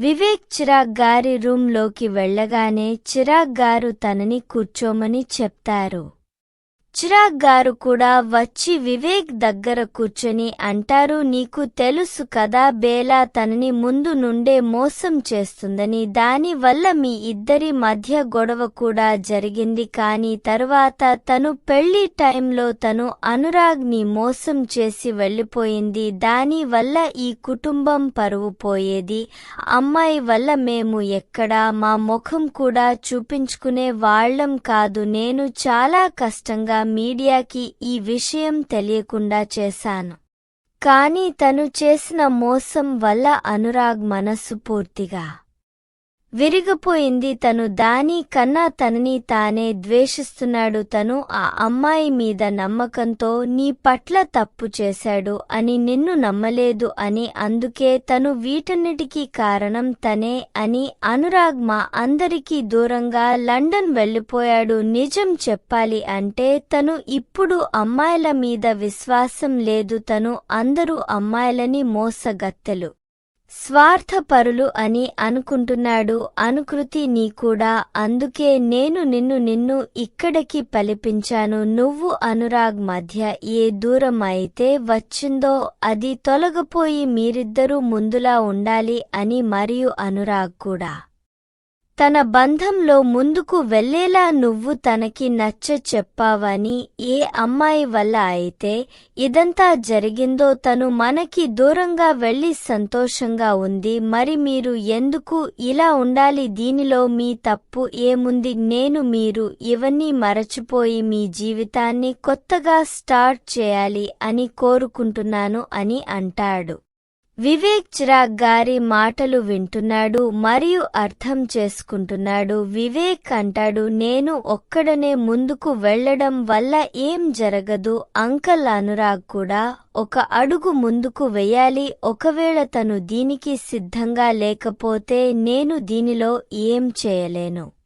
వివేక్ చిరాగ్ గారి రూమ్లోకి వెళ్ళగానే చిరాగ్ గారు తనని కూర్చోమని చెప్తారు. చిరాగ్ గారు కూడా వచ్చి వివేక్ దగ్గర కూర్చొని అంటారు నీకు తెలుసు కదా బేలా తనని ముందు నుండే మోసం చేస్తుందని. దానివల్ల మీ ఇద్దరి మధ్య గొడవ కూడా జరిగింది. కాని తరువాత తను పెళ్ళి టైంలో తను అనురాగ్ని మోసం చేసి వెళ్ళిపోయింది దానివల్ల ఈ కుటుంబం పరువు పోయేది. అమ్మాయి వల్ల మేము ఎక్కడా? మా ముఖం కూడా చూపించుకునే వాళ్ళం కాదు. నేను చాలా కష్టంగా మీడియాకి ఈ విషయం తెలియకుండా చేశాను. కాని తను చేసిన మోసం వల్ల అనురాగ్ మనస్సు పూర్తిగా విరిగిపోయింది తను. దాని కన్నా తనని తానే ద్వేషిస్తున్నాడు తను. ఆ అమ్మాయి మీద నమ్మకంతో నీ పట్ల తప్పు చేశాడు అని నిన్ను నమ్మలేదు అని అందుకే తను వీటన్నిటికీ కారణం తనే అని అనురాగ్ మా అందరికీ దూరంగా లండన్ వెళ్ళిపోయాడు. నిజం చెప్పాలి అంటే తను ఇప్పుడు అమ్మాయిల మీద విశ్వాసం లేదు. తను అందరూ అమ్మాయిలని మోసగత్తెలు స్వార్థపరులు అని అనుకుంటున్నాడు. అనుకృతి నీ కూడా. అందుకే నేను నిన్ను నిన్ను ఇక్కడికి పలిపించాను. నువ్వు అనురాగ్ మధ్య ఏ దూరం అయితే వచ్చిందో అది తొలగపోయి మీరిద్దరూ ముందులా ఉండాలి అని మరియు అనురాగ్ కూడా. తన బంధంలో ముందుకు వెళ్ళేలా నువ్వు తనకి నచ్చ చెప్పావని ఏ అమ్మాయి వల్ల అయితే ఇదంతా జరిగిందో తను మనకి దూరంగా వెళ్ళి సంతోషంగా ఉంది. మరి మీరు ఎందుకు ఇలా ఉండాలి? దీనిలో మీ తప్పు ఏముంది? నేను మీరు ఇవన్నీ మరచిపోయి మీ జీవితాన్ని కొత్తగా స్టార్ట్ చేయాలి అని కోరుకుంటున్నాను అని అంటాడు. వివేక్ చిరాగ్ గారి మాటలు వింటున్నాడు మరియు అర్థం చేసుకుంటున్నాడు. వివేక్ అంటాడు నేను ఒక్కడనే ముందుకు వెళ్ళడం వల్ల ఏం జరగదు. అంకల్ అనురాగ్ కూడా ఒక అడుగు ముందుకు వెయ్యాలి ఒకవేళ తను దీనికి సిద్ధంగా లేకపోతే నేను దీనిలో ఏం చేయలేను.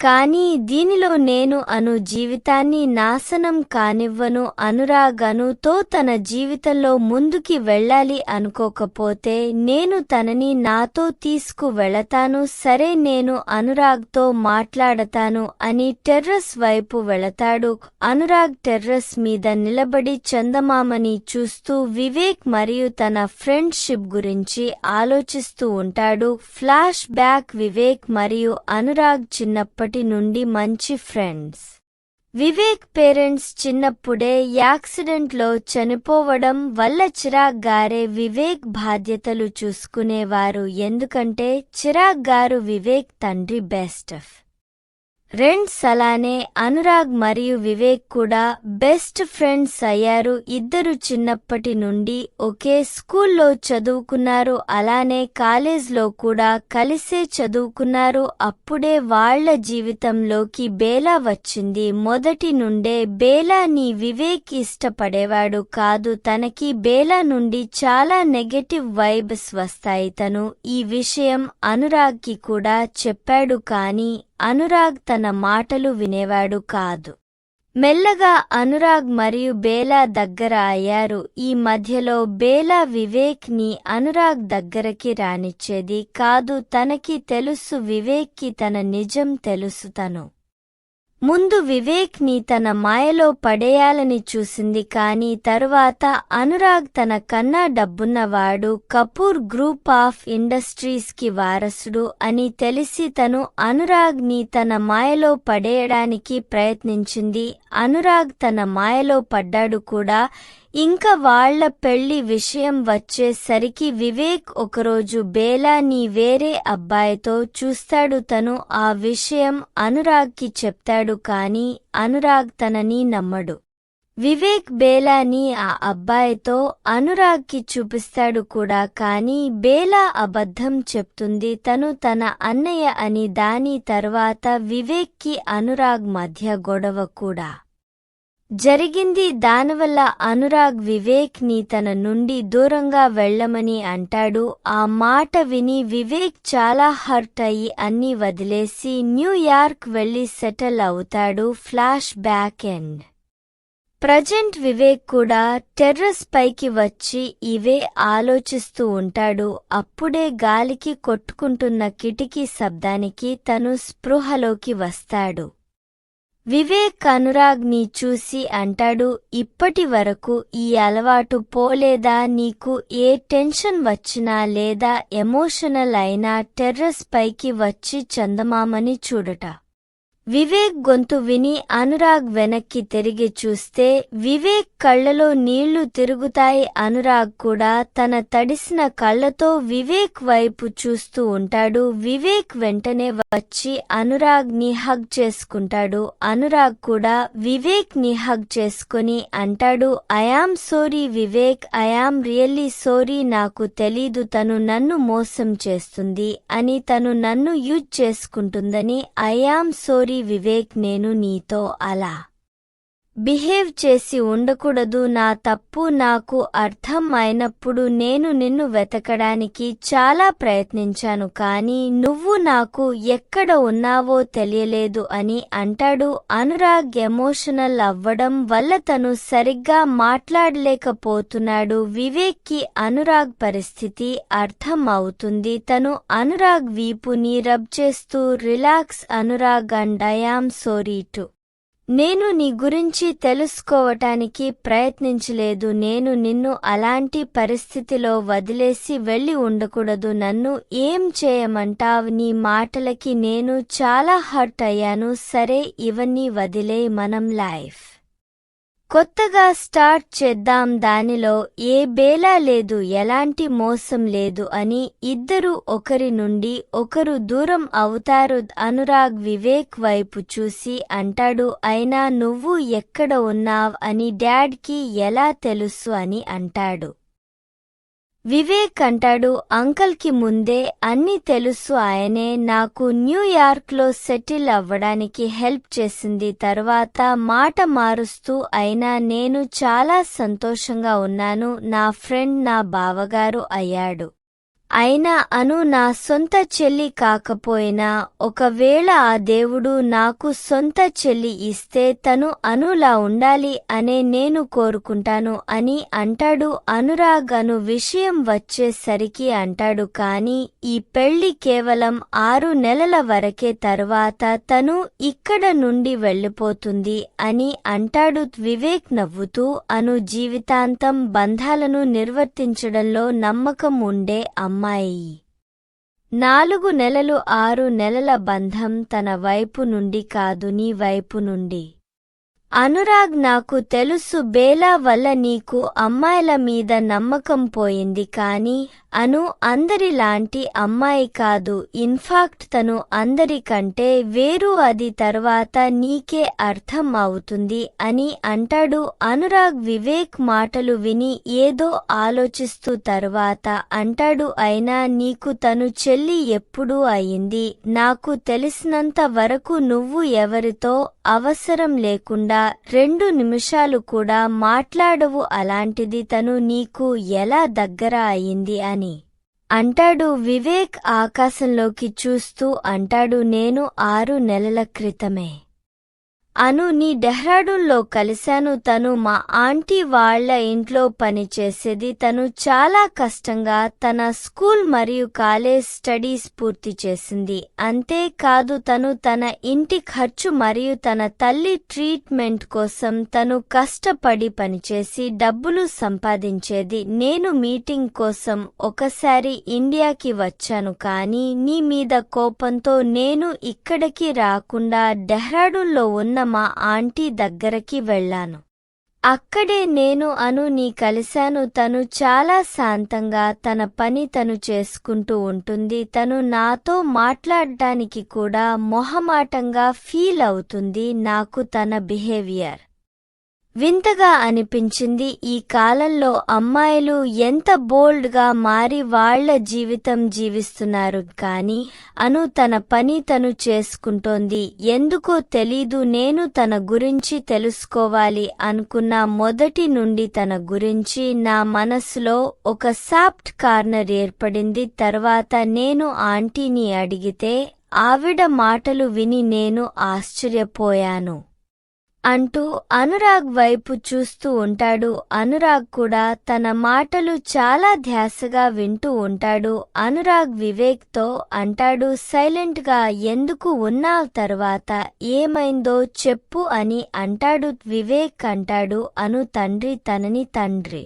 కానీ దీనిలో నేను అను జీవితాన్ని నాశనం కానివ్వను అనురాగనుతో తన జీవితంలో ముందుకి వెళ్ళాలి అనుకోకపోతే నేను తనని నాతో తీసుకు వెళతాను సరే నేను అనురాగ్తో మాట్లాడతాను అని టెర్రస్ వైపు వెళతాడు. అనురాగ్ టెర్రస్ మీద నిలబడి చందమామని చూస్తూ వివేక్ మరియు తన ఫ్రెండ్షిప్ గురించి ఆలోచిస్తూ ఉంటాడు. ఫ్లాష్ బ్యాక్ వివేక్ మరియు అనురాగ్ చిన్నప్పటి నుండి మంచి ఫ్రెండ్స్ వివేక్ పేరెంట్స్ చిన్నప్పుడే యాక్సిడెంట్లో చనిపోవడం వల్ల చిరాగ్ గారే వివేక్ బాధ్యతలు చూసుకునేవారు. ఎందుకంటే చిరాగ్ గారు వివేక్ తండ్రి బెస్ట్. రెండ్స్ అలానే అనురాగ్ మరియు వివేక్ కూడా బెస్ట్ ఫ్రెండ్స్ అయ్యారు. ఇద్దరు చిన్నప్పటి నుండి ఒకే స్కూల్లో చదువుకున్నారు. అలానే కాలేజ్లో కూడా కలిసే చదువుకున్నారు. అప్పుడే వాళ్ళ జీవితంలోకి బేలా వచ్చింది. మొదటి నుండే బేలా నీ వివేక్ ఇష్టపడేవాడు కాదు. తనకి బేలా నుండి చాలా నెగటివ్ వైబ్స్ వస్తాయి. తను ఈ విషయం అనురాగ్కి కూడా చెప్పాడు కానీ అనురాగ్ తన మాటలు వినేవాడు కాదు. మెల్లగా అనురాగ్ మరియు బేలా దగ్గర అయ్యారు. ఈ మధ్యలో బేలా వివేక్ని అనురాగ్ దగ్గరకి రానిచ్చేది కాదు. తనకి తెలుసు వివేక్కి తన నిజం తెలుసు తను. ముందు వివేక్ని తన మాయలో పడేయాలని చూసింది కాని తరువాత అనురాగ్ తన కన్నా డబ్బున్నవాడు. కపూర్ గ్రూప్ ఆఫ్ ఇండస్ట్రీస్కి వారసుడు అని తెలిసి తను అనురాగ్ని తన మాయలో పడేయడానికి ప్రయత్నించింది. అనురాగ్ తన మాయలో పడ్డాడు కూడా. ఇంకా వాళ్ళ పెళ్ళి విషయం వచ్చేసరికి వివేక్ ఒకరోజు బేలా నీ వేరే అబ్బాయితో చూస్తాడు తను. ఆ విషయం అనురాగ్కి చెప్తాడు కాని అనురాగ్ తనని నమ్మడు. వివేక్ బేలాని ఆ అబ్బాయితో అనురాగ్కి చూపిస్తాడు కూడా కాని బేలా అబద్ధం చెప్తుంది. తను తన అన్నయ్య అని దాని తర్వాత వివేక్కి అనురాగ్ మధ్య గొడవ కూడా. జరిగింది దానివల్ల అనురాగ్ వివేక్ని తన నుండి దూరంగా వెళ్ళమని అంటాడు. ఆ మాట విని వివేక్ చాలా హర్ట్ అయి అన్ని వదిలేసి న్యూయార్క్ వెళ్ళి సెటిల్ అవుతాడు. Flashback end. ప్రజెంట్ వివేక్ కూడా టెర్రస్ పైకి వచ్చి ఇవే ఆలోచిస్తూ ఉంటాడు. అప్పుడే గాలికి కొట్టుకుంటున్న కిటికీ శబ్దానికి తను స్పృహలోకి వస్తాడు. వివేక్ అనురాగ్ని చూసి అంటాడు ఇప్పటి వరకు ఈ అలవాటు పోలేదా? నీకు ఏ టెన్షన్ వచ్చినా లేదా ఎమోషనల్ అయినా టెర్రస్ పైకి వచ్చి చందమామని చూడట. వివేక్ గొంతు విని అనురాగ్ వెనక్కి తిరిగి చూస్తే వివేక్ కళ్ళలో నీళ్ళు తిరుగుతాయి. అనురాగ్ కూడా తన తడిసిన కళ్ళతో వివేక్ వైపు చూస్తూ ఉంటాడు. వివేక్ వెంటనే వచ్చి అనురాగ్ని హగ్ చేసుకుంటాడు. అనురాగ్ కూడా వివేక్ని హగ్ చేసుకుని అంటాడు I am sorry Vivek I am really sorry నాకు తెలీదు తను నన్ను మోసం చేస్తుంది అని తను నన్ను యూజ్ చేసుకుంటుందని ఐఆమ్ సోరీ వివేక్ నేను నీతో అలా. బిహేవ్ చేసి ఉండకూడదు నా తప్పు నాకు అర్థం అయినప్పుడు నేను నిన్ను వెతకడానికి చాలా ప్రయత్నించాను కానీ నువ్వు నాకు ఎక్కడ ఉన్నావో తెలియలేదు అని అంటాడు. అనురాగ్ ఎమోషనల్ అవ్వడం వల్ల తను సరిగ్గా మాట్లాడలేకపోతున్నాడు. వివేక్కి అనురాగ్ పరిస్థితి అర్థం అవుతుంది. తను అనురాగ్ వీపుని రబ్ చేస్తూ relax Anurag and I am sorry too నేను నీ గురించి తెలుసుకోవటానికి ప్రయత్నించలేదు. నేను నిన్ను అలాంటి పరిస్థితిలో వదిలేసి వెళ్ళి ఉండకూడదు. నన్ను ఏం చేయమంటావ్? నీ మాటలకి నేను చాలా హర్ట్ అయ్యాను. సరే ఇవన్నీ వదిలే మనం లైఫ్ కొత్తగా స్టార్ట్ చేద్దాం దానిలో ఏ బేలా లేదు ఎలాంటి మోసం లేదు అని ఇద్దరు ఒకరి నుండి ఒకరు దూరం అవుతారు. అనురాగ్ వివేక్ వైపు చూసి అంటాడు అయినా నువ్వు ఎక్కడ ఉన్నావ్? అని డాడ్కి ఎలా తెలుసు అని అంటాడు. వివేక్ అంటాడు అంకల్కి ముందే అన్ని తెలుసు ఆయనే నాకు న్యూయార్క్లో సెటిల్ అవ్వడానికి హెల్ప్ చేసింది తర్వాత మాట మారుస్తూ అయినా నేను చాలా సంతోషంగా ఉన్నాను నా ఫ్రెండ్ నా బావగారు అయ్యాడు. అయినా అను నా సొంత చెల్లి కాకపోయినా ఒకవేళ ఆ దేవుడు నాకు సొంత చెల్లి ఇస్తే తను అనులా ఉండాలి అనే నేను కోరుకుంటాను అని అంటాడు. అనురాగ్ అను విషయం వచ్చేసరికి అంటాడు. కాని ఈ పెళ్ళి కేవలం ఆరు నెలల వరకే తర్వాత తను ఇక్కడ నుండి వెళ్ళిపోతుంది అని అంటాడు. వివేక్ నవ్వుతూ అను జీవితాంతం బంధాలను నిర్వర్తించడంలో నమ్మకం ఉండే అమ్మాయి. నాలుగు నెలలు ఆరు నెలల బంధం తన వైపు నుండి కాదు నీ వైపు నుండి. అనురాగ్ నాకు తెలుసు బేలా వల్ల నీకు అమ్మాయిల మీద నమ్మకం పోయింది కాని అను అందరిలాంటి అమ్మాయి కాదు. ఇన్ఫాక్ట్ తను అందరికంటే వేరు అది తర్వాత నీకే అర్థం అవుతుంది అని అంటాడు. అనురాగ్ వివేక్ మాటలు విని ఏదో ఆలోచిస్తూ తర్వాత అంటాడు అయినా నీకు తను చెల్లి ఎప్పుడూ అయింది? నాకు తెలిసినంత వరకు నువ్వు ఎవరితో అవసరం లేకుండా రెండు నిమిషాలు కూడా మాట్లాడవు. అలాంటిది తను నీకు ఎలా దగ్గర అయింది అని అంటాడు వివేక్ ఆకాశంలోకి చూస్తూ అంటాడు నేను ఆరు నెలల క్రితమే. అను నీ డెహ్రాడూన్లో కలిశాను. తను మా ఆంటీ వాళ్ళ ఇంట్లో పనిచేసేది. తను చాలా కష్టంగా తన స్కూల్ మరియు కాలేజ్ స్టడీస్ పూర్తి చేసింది. అంతేకాదు తను తన ఇంటి ఖర్చు మరియు తన తల్లి ట్రీట్మెంట్ కోసం తను కష్టపడి పనిచేసి డబ్బులు సంపాదించేది. నేను మీటింగ్ కోసం ఒకసారి ఇండియాకి వచ్చాను కానీ నీ మీద కోపంతో నేను ఇక్కడికి రాకుండా డెహ్రాడూన్లో ఉన్న మా ఆంటీ దగ్గరకి వెళ్ళాను. అక్కడే నేను అను నీ కలిశాను. తను చాలా శాంతంగా తన పని తను చేసుకుంటూ ఉంటుంది. తను నాతో మాట్లాడటానికి కూడా మొహమాటంగా ఫీల్ అవుతుంది. నాకు తన బిహేవియర్ వింతగా అనిపించింది ఈ కాలంలో అమ్మాయిలు ఎంత బోల్డ్గా మారి వాళ్ళ జీవితం జీవిస్తున్నారు. కాని అను తన పని తను చేసుకుంటోంది. ఎందుకో తెలీదు నేను తన గురించి తెలుసుకోవాలి అనుకున్న మొదటి నుండి తన గురించి నా మనసులో ఒక సాఫ్ట్ కార్నర్ ఏర్పడింది. తర్వాత నేను ఆంటీని అడిగితే ఆవిడ మాటలు విని నేను ఆశ్చర్యపోయాను. అంటూ అనురాగ్ వైపు చూస్తూ ఉంటాడు. అనురాగ్ కూడా తన మాటలు చాలా ధ్యాసగా వింటూ ఉంటాడు. అనురాగ్ వివేక్తో అంటాడు సైలెంట్గా ఎందుకు ఉన్నా తర్వాత? ఏమైందో చెప్పు అని అంటాడు వివేక్ అంటాడు అను తండ్రి తనని తండ్రి.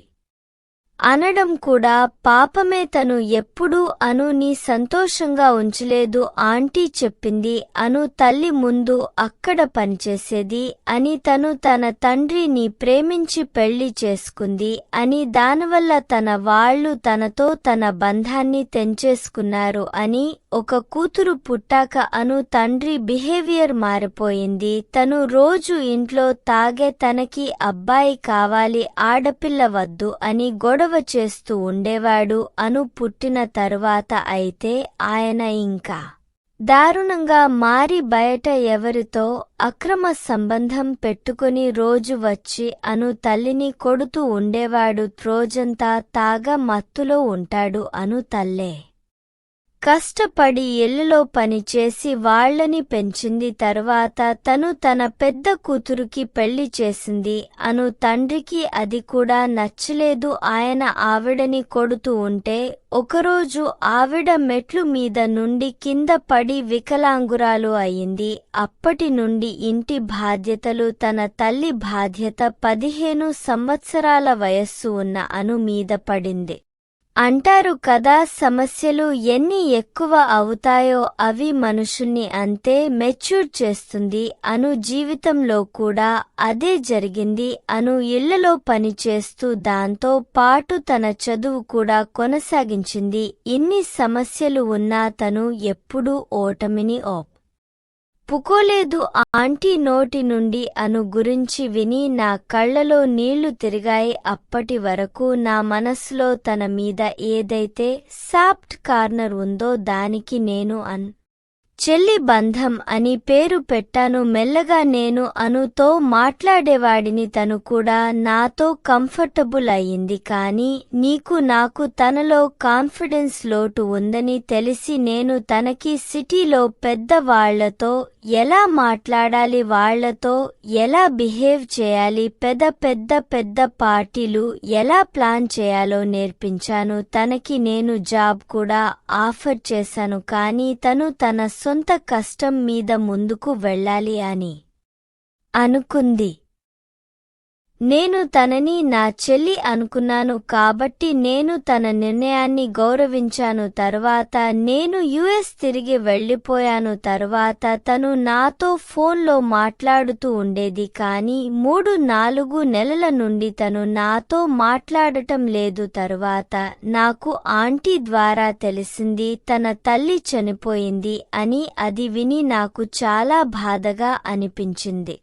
అనడం కూడా పాపమే తను ఎప్పుడూ అను నీ సంతోషంగా ఉంచలేదు. ఆంటీ చెప్పింది అను తల్లి ముందు అక్కడ పనిచేసేది అని తను తన తండ్రిని ప్రేమించి పెళ్ళి చేసుకుంది అని దానివల్ల తన వాళ్ళు తనతో తన బంధాన్ని తెంచేసుకున్నారు అని ఒక కూతురు పుట్టాక అను తండ్రి బిహేవియర్ మారిపోయింది. తను రోజు ఇంట్లో తాగే తనకి అబ్బాయి కావాలి ఆడపిల్ల వద్దు అని గొడవ చేస్తూ ఉండేవాడు అను పుట్టిన తరువాత అయితే ఆయన ఇంకా దారుణంగా మారి బయట ఎవరితో అక్రమ సంబంధం పెట్టుకుని రోజు వచ్చి అను తల్లిని కొడుతూ ఉండేవాడు. రోజంతా తాగా మత్తులో ఉంటాడు అను తల్లే. కష్టపడి ఇళ్ళలో పనిచేసి వాళ్ళని పెంచింది తర్వాత తను తన పెద్ద కూతురుకి పెళ్ళి చేసింది. అను తండ్రికి అది కూడా నచ్చలేదు. ఆయన ఆవిడని కొడుతూ ఉంటే ఒకరోజు ఆవిడ మెట్లు మీద నుండి కింద పడి వికలాంగురాలు అయింది. అప్పటి నుండి ఇంటి బాధ్యతలు తన తల్లి బాధ్యత పదిహేను సంవత్సరాల వయస్సు ఉన్న అను మీద పడింది. అంటారు కదా సమస్యలు ఎన్ని ఎక్కువ అవుతాయో అవి మనుషుల్ని అంతే మెచ్యూర్ చేస్తుంది. అను జీవితంలో కూడా అదే జరిగింది. అను ఇళ్ళలో పనిచేస్తూ దాంతో పాటు తన చదువు కూడా కొనసాగించింది. ఇన్ని సమస్యలు ఉన్నా తను ఎప్పుడూ ఓటమిని ఓప్ పుకోలేదు ఆంటీ నోటి నుండి అను గురించి విని నా కళ్ళలో నీళ్ళు తిరిగాయి. అప్పటి వరకు నా మనస్సులో తన మీద ఏదైతే సాఫ్ట్ కార్నర్ ఉందో దానికి నేను అన్ చెల్లి బంధం అని పేరు పెట్టాను మెల్లగా నేను అనుతో మాట్లాడేవాడిని తను కూడా నాతో కంఫర్టబుల్ అయింది కాని నీకు నాకు తనలో కాన్ఫిడెన్స్ లోటు ఉందని తెలిసి నేను తనకి సిటీలో పెద్ద వాళ్ళతో ఎలా మాట్లాడాలి వాళ్ళతో ఎలా బిహేవ్ చేయాలి పెద్ద పెద్ద పెద్ద పార్టీలు ఎలా ప్లాన్ చేయాలో నేర్పించాను. తనకి నేను జాబ్ కూడా ఆఫర్ చేశాను కానీ తను తన సొంత కష్టం మీద ముందుకు వెళ్ళాలి అని అనుకుంది. నేను తనని నా చెల్లి అనుకున్నాను కాబట్టి నేను తన నిర్ణయాన్ని గౌరవించాను. తర్వాత నేను యుఎస్ తిరిగి వెళ్ళిపోయాను తర్వాత తను నాతో ఫోన్లో మాట్లాడుతూ ఉండేది కానీ మూడు నాలుగు నెలల నుండి తను నాతో మాట్లాడటం లేదు. తరువాత నాకు ఆంటీ ద్వారా తెలిసింది తన తల్లి చనిపోయింది అని అది విని నాకు చాలా బాధగా అనిపించింది.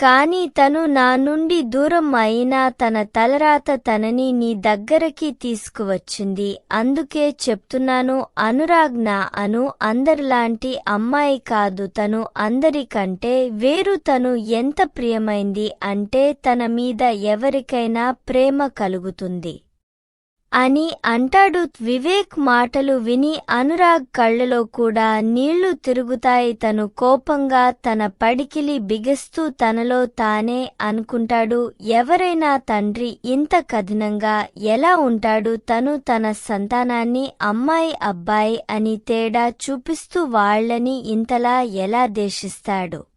కాని తను నా నుండి దూరం అయినా తన తలరాత తనని నీ దగ్గరకి తీసుకువచ్చింది. అందుకే చెప్తున్నాను అనురాగ్ నా అను అందరిలాంటి అమ్మాయి కాదు తను అందరికంటే వేరు. తను ఎంత ప్రియమైంది అంటే తన మీద ఎవరికైనా ప్రేమ కలుగుతుంది. అని అంటాడు. వివేక్ మాటలు విని అనురాగ్ కళ్ళలో కూడా నీళ్ళు తిరుగుతాయి. తను కోపంగా తన పడికిలి బిగిస్తూ తనలో తానే అనుకుంటాడు. ఎవరైనా తండ్రి ఇంత కఠినంగా ఎలా ఉంటాడు? తను తన సంతానాన్ని అమ్మాయి అబ్బాయి అని తేడా చూపిస్తూ వాళ్ళని ఇంతలా ఎలా దేశిస్తాడు?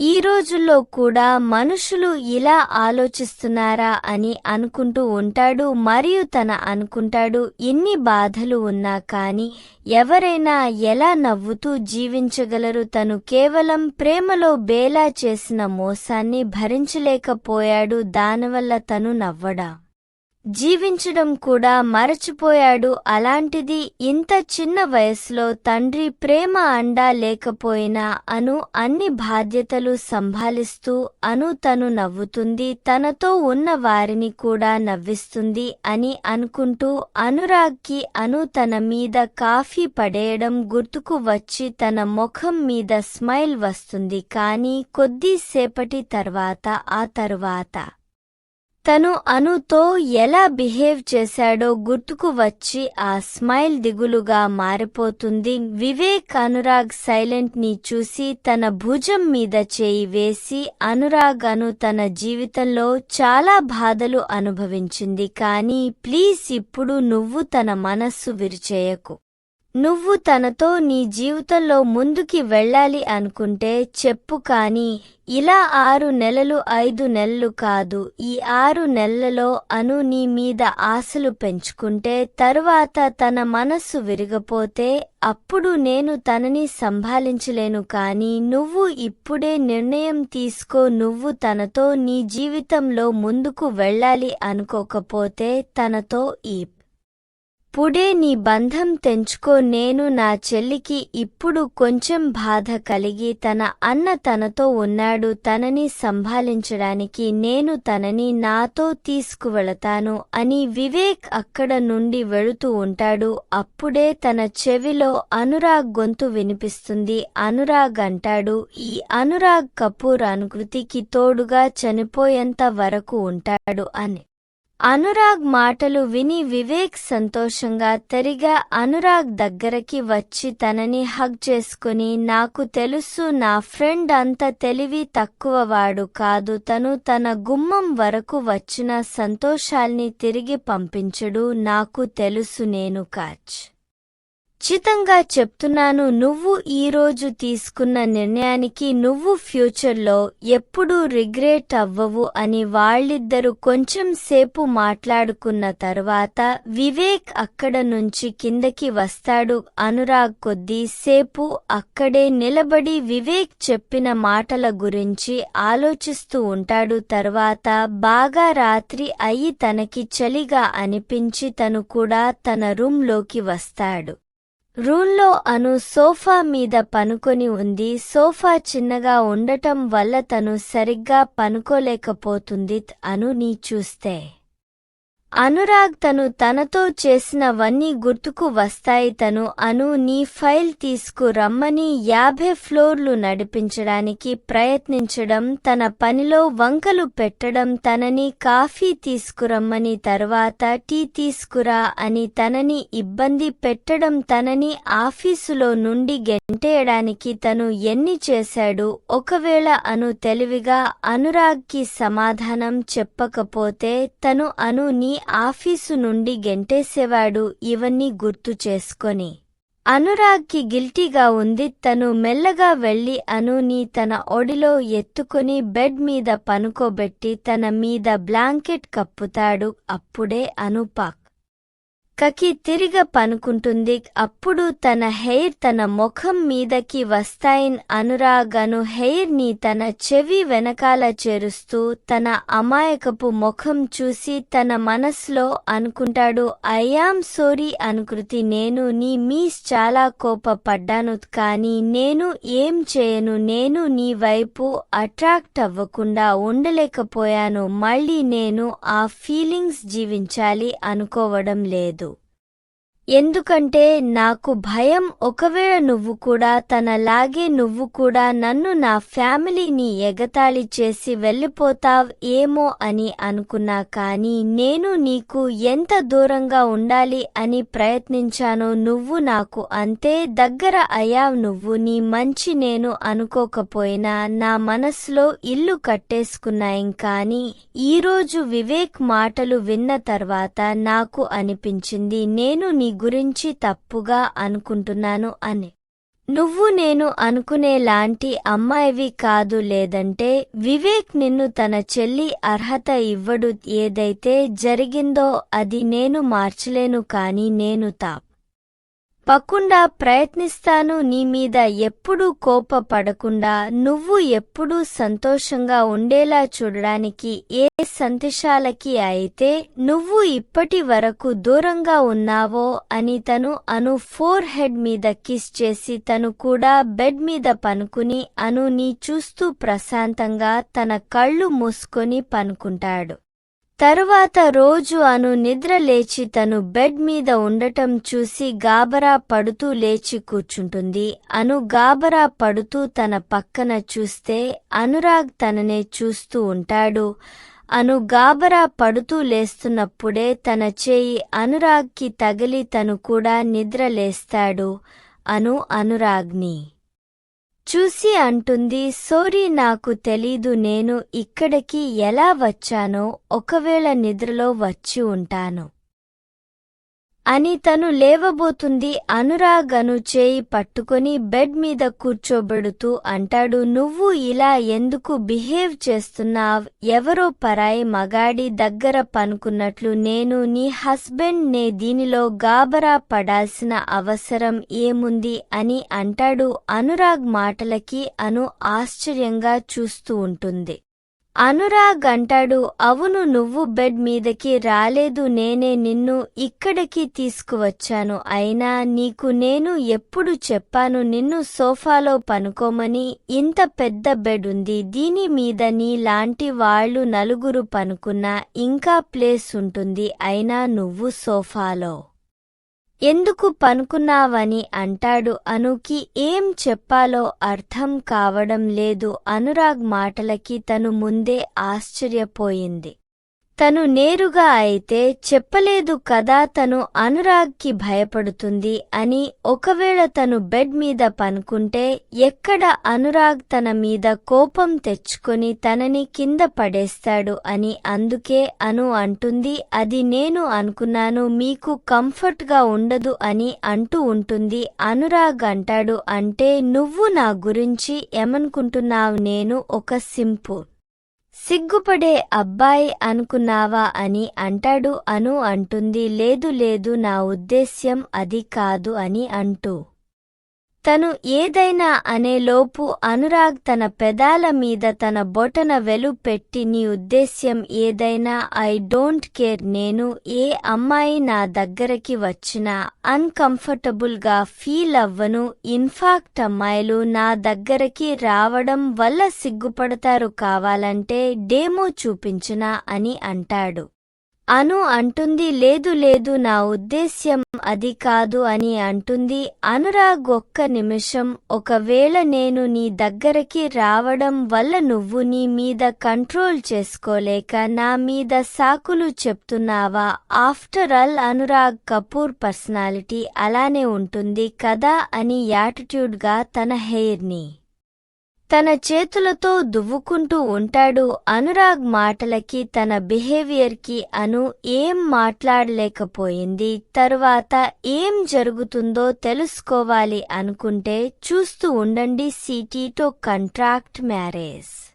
ఈ రోజుల్లో కూడా మనుషులు ఇలా ఆలోచిస్తున్నారా అని అనుకుంటూ ఉంటాడు మరియు తన అనుకుంటాడు ఎన్ని బాధలు ఉన్నా కాని ఎవరైనా ఎలా నవ్వుతూ జీవించగలరు? తను కేవలం ప్రేమలో బేలా చేసిన మోసాన్ని భరించలేకపోయాడు దానివల్ల తను నవ్వడా? జీవించడం కూడా మరచిపోయాడు. అలాంటిది ఇంత చిన్న వయసులో తండ్రి ప్రేమ అండా లేకపోయినా అను అన్ని బాధ్యతలు సంభాలిస్తూ అను తను నవ్వుతుంది. తనతో ఉన్న వారిని కూడా నవ్విస్తుంది అని అనుకుంటూ అనురాగ్కి అను తన మీద కాఫీ పడేయడం గుర్తుకు వచ్చి తన ముఖం మీద స్మైల్ వస్తుంది. కానీ కొద్దిసేపటి తర్వాత ఆ తరువాత తను అనుతో ఎలా బిహేవ్ చేశాడో గుర్తుకు వచ్చి ఆ స్మైల్ దిగులుగా మారిపోతుంది. వివేక్ అనురాగ్ సైలెంట్ని చూసి తన భుజం మీద చేయి వేసి అనురాగ్ అను తన జీవితంలో చాలా బాధలు అనుభవించింది. కానీ ప్లీజ్ ఇప్పుడు నువ్వు తన మనస్సు విరిచేయకు. నువ్వు తనతో నీ జీవితంలో ముందుకి వెళ్ళాలి అనుకుంటే చెప్పు కాని ఇలా ఆరు నెలలు ఐదు నెలలు కాదు. ఈ ఆరు నెలలలో అను నీ మీద ఆశలు పెంచుకుంటే తరువాత తన మనస్సు విరిగపోతే అప్పుడు నేను తనని సంభాలించలేను కాని నువ్వు ఇప్పుడే నిర్ణయం తీసుకో. నువ్వు తనతో నీ జీవితంలో ముందుకు వెళ్ళాలి అనుకోకపోతే తనతో ఈ పుడే నీ బంధం తెంచుకో నేను నా చెల్లికి ఇప్పుడు కొంచెం బాధ కలిగి తన అన్న తనతో ఉన్నాడు తనని సంభాలించడానికి నేను తనని నాతో తీసుకువెళతాను అని వివేక్ అక్కడ నుండి వెళుతూ ఉంటాడు. అప్పుడే తన చెవిలో అనురాగ్ గొంతు వినిపిస్తుంది. అనురాగ్ అంటాడు ఈ అనురాగ్ కపూర్ అనుకృతికి తోడుగా చనిపోయేంత వరకు ఉంటాడు అని. అనురాగ్ మాటలు విని వివేక్ సంతోషంగా తెరిగా అనురాగ్ దగ్గరకి వచ్చి తనని హగ్ చేసుకుని నాకు తెలుసు నా ఫ్రెండ్ అంత తెలివి తక్కువవాడు కాదు. తను తన గుమ్మం వరకు వచ్చిన సంతోషాల్ని తిరిగి పంపించడు. నాకు తెలుసు నేను కాచ్. ఖచ్చితంగా చెప్తున్నాను నువ్వు ఈరోజు తీసుకున్న నిర్ణయానికి నువ్వు ఫ్యూచర్లో ఎప్పుడూ రిగ్రెట్ అవ్వవు అని వాళ్ళిద్దరూ కొంచెం సేపు మాట్లాడుకున్న తర్వాత వివేక్ అక్కడ నుంచి కిందకి వస్తాడు. అనురాగ్ కొద్దీ సేపు అక్కడే నిలబడి వివేక్ చెప్పిన మాటల గురించి ఆలోచిస్తూ ఉంటాడు. తర్వాత బాగా రాత్రి అయి తనకి చలిగా అనిపించి తను కూడా తన రూంలోకి వస్తాడు. రూంలో అను సోఫా మీద పనుకొని ఉంది. సోఫా చిన్నగా ఉండటం వల్ల తను సరిగ్గా పనుకోలేకపోతుంది అను నీ చూస్తే. అనురాగ్ తను తనతో చేసినవన్నీ గుర్తుకు వస్తాయి. తను అను నీ ఫైల్ తీసుకు రమ్మని యాభై ఫ్లోర్లు నడిపించడానికి ప్రయత్నించడం తన పనిలో వంకలు పెట్టడం తనని కాఫీ తీసుకురమ్మని తర్వాత టీ తీసుకురా అని తనని ఇబ్బంది పెట్టడం తనని ఆఫీసులో నుండి గెంటేయడానికి తను ఎన్ని చేశాడు. ఒకవేళ అను తెలివిగా అనురాగ్కి సమాధానం చెప్పకపోతే తను అను నీ ఆఫీసు నుండి గెంటేసేవాడు ఇవన్నీ గుర్తు చేసుకొని. అనురాగ్కి గిల్టీగా ఉంది తను మెల్లగా వెళ్ళి అనుని తన ఒడిలో ఎత్తుకుని బెడ్ మీద పనుకోబెట్టి తన మీద బ్లాంకెట్ కప్పుతాడు. అప్పుడే అనుపాక్ కకి తిరిగ పనుకుంటుంది. అప్పుడు తన హెయిర్ తన ముఖం మీదకి వస్తాయిన్ అనురాగను హెయిర్ని తన చెవి వెనకాల చేరుస్తూ తన అమాయకపు ముఖం చూసి తన మనస్లో అనుకుంటాడు ఐయామ్ సోరీ అనుకృతి నేను నీ మీస్ చాలా కోపపడ్డాను కానీ నేను ఏం చేయను నేను నీ వైపు అట్రాక్ట్ అవ్వకుండా ఉండలేకపోయాను మళ్ళీ నేను ఆ ఫీలింగ్స్ జీవించాలి అనుకోవడం లేదు. ఎందుకంటే నాకు భయం ఒకవేళ నువ్వు కూడా తనలాగే నువ్వు కూడా నన్ను నా ఫ్యామిలీని ఎగతాళి చేసి వెళ్ళిపోతావ్ ఏమో అని అనుకున్నా కానీ నేను నీకు ఎంత దూరంగా ఉండాలి అని ప్రయత్నించానో నువ్వు నాకు అంతే దగ్గర అయ్యావ్ నువ్వు నీ మంచి నేను అనుకోకపోయినా నా మనసులో ఇల్లు కట్టేసుకున్నాయి కానీ ఈరోజు వివేక్ మాటలు విన్న తర్వాత నాకు అనిపించింది నేను నీ గురించి తప్పుగా అనుకుంటున్నాను అని. నువ్వు నేను అనుకునేలాంటి అమ్మాయివి కాదు లేదంటే వివేక్ నిన్ను తన చెల్లి అర్హత ఇవ్వడు. ఏదైతే జరిగిందో అది నేను మార్చలేను కాని నేను తాప్ పకుండా ప్రయత్నిస్తాను నీ మీద ఎప్పుడూ కోపపడకుండా నువ్వు ఎప్పుడూ సంతోషంగా ఉండేలా చూడడానికి ఏ సంతోషాలకి అయితే నువ్వు ఇప్పటి వరకు దూరంగా ఉన్నావో అని తను అను ఫోర్ హెడ్ మీద కిస్ చేసి తను కూడా బెడ్ మీద పనుకుని అను నీ చూస్తూ ప్రశాంతంగా తన కళ్ళు మూసుకొని పనుకుంటాడు. తరువాత రోజు అను నిద్ర లేచి తను బెడ్ మీద ఉండటం చూసి గాబరా పడుతూ లేచి కూర్చుంటుంది. అను గాబరా పడుతూ తన పక్కన చూస్తే అనురాగ్ తననే చూస్తూ ఉంటాడు. అను గాబరా పడుతూ లేస్తున్నప్పుడే తన చేయి అనురాగ్కి తగిలి తను కూడా నిద్ర లేస్తాడు. అను అనురాగ్ని. చూసి అంటుంది సోరీ నాకు తెలీదు. నేను ఇక్కడికి ఎలా వచ్చానో ఒకవేళ నిద్రలో వచ్చి ఉంటాను. అని తను లేవబోతుంది. అనురాగను చేయి పట్టుకొని బెడ్ మీద కూర్చోబెడుతూ అంటాడు నువ్వు ఇలా ఎందుకు బిహేవ్ చేస్తున్నావ్? ఎవరో పరాయి మగాడి దగ్గర పనుకున్నట్లు నేను నీ హస్బెండ్ నే దీనిలో గాబరా పడాల్సిన అవసరం ఏముంది? అని అంటాడు. అనురాగ్ మాటలకి అను ఆశ్చర్యంగా చూస్తూ ఉంటుంది. అనురాగ్ అంటాడు అవును నువ్వు బెడ్ మీదకి రాలేదు నేనే నిన్ను ఇక్కడికి తీసుకువచ్చాను. అయినా నీకు నేను ఎప్పుడు చెప్పాను నిన్ను సోఫాలో పనుకోమని ఇంత పెద్ద బెడ్ ఉంది దీని మీద నీ లాంటి వాళ్ళు నలుగురు పనుకున్నా ఇంకా ప్లేస్ ఉంటుంది అయినా నువ్వు సోఫాలో. ఎందుకు పనుకున్నావని అంటాడు అనుకి ఏం చెప్పాలో అర్థం కావడం లేదు అనురాగ్ మాటలకి తను ముందే ఆశ్చర్యపోయింది. తను నేరుగా అయితే చెప్పలేదు కదా తను అనురాగ్కి భయపడుతుంది అని ఒకవేళ తను బెడ్ మీద పనుకుంటే ఎక్కడ అనురాగ్ తన మీద కోపం తెచ్చుకొని తనని కింద పడేస్తాడు అని అందుకే అను అంటుంది. అది నేను అనుకున్నాను మీకు కంఫర్ట్గా ఉండదు అని అంటూ ఉంటుంది. అనురాగ్ అంటాడు అంటే నువ్వు నా గురించి ఏమనుకుంటున్నావు? నేను ఒక సింపుల్ సిగ్గుపడే అబ్బాయి అనుకున్నావా అని అంటాడు అను అంటుంది. లేదు లేదు నా ఉద్దేశ్యం అది కాదు అని అంటూ. తను ఏదైనా అనేలోపు అనురాగ్ తన పెదాల మీద తన బొటన వెలు పెట్టి నీ ఉద్దేశ్యం ఏదైనా ఐ డోంట్ కేర్ నేను ఏ అమ్మాయి నా దగ్గరకి వచ్చినా అన్కంఫర్టబుల్గా ఫీల్ అవ్వను. ఇన్ఫాక్ట్ అమ్మాయిలు నా దగ్గరకి రావడం వల్ల సిగ్గుపడతారు కావాలంటే డేమో చూపించునా అని అంటాడు. అను అంటుంది లేదు లేదు నా ఉద్దేశ్యం అది కాదు అని అంటుంది అనురాగ్ ఒక్క నిమిషం. ఒకవేళ నేను నీ దగ్గరకి రావడం వల్ల నువ్వు నీ మీద కంట్రోల్ చేసుకోలేక నా మీద సాకులు చెప్తున్నావా? After all Anurag Kapoor personality అలానే ఉంటుంది కదా అని యాటిట్యూడ్గా తన హెయిర్ని తన చేతులతో దువ్వుకుంటూ ఉంటాడు. అనురాగ్ మాటలకి తన బిహేవియర్కి అను ఏం మాట్లాడలేకపోయింది. తరువాత ఏం జరుగుతుందో తెలుసుకోవాలి అనుకుంటే చూస్తూ ఉండండి. సిటీతో కంట్రాక్ట్ మ్యారేజ్.